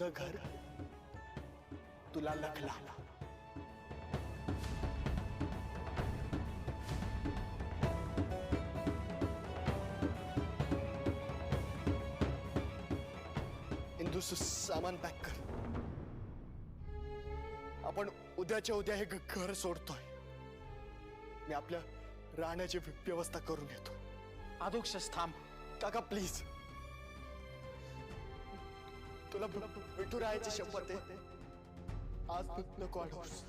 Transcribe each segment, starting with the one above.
तुझं घर तुला लखला इंदूचं सामान पॅक कर. आपण उद्याच्या उद्या हे घर सोडतोय. मी आपल्या राहण्याची व्य- व्यवस्था करून घेतो. अधोक्षस थांब. काका प्लीज तुला ब- विठू राहायची शपथ आहे. आज तू नको आठवस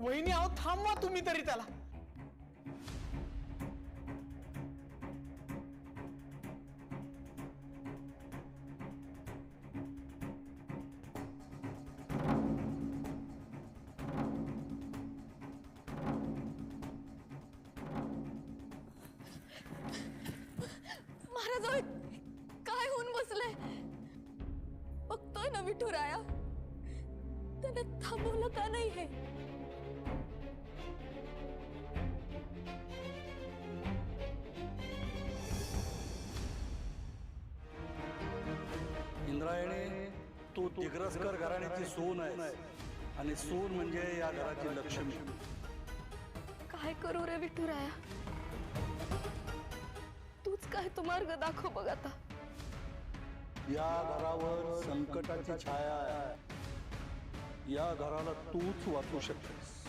वहिनी आहो थांबवा तुम्ही तरी त्याला. महाराज काय होऊन बसलंय? बघतोय ना विठू त्याने थांबवलं का नाही हे? इंद्रायणी तू दिग्रसकर घराण्याची सून आहे. आणि सून म्हणजे या घराची लक्ष्मी. काय करू रे विठू राया तूच काय तो मार्ग दाखव बघ आता. या घरावर संकटाची छाया आहे. या घराला तूच वाचू शकतेस.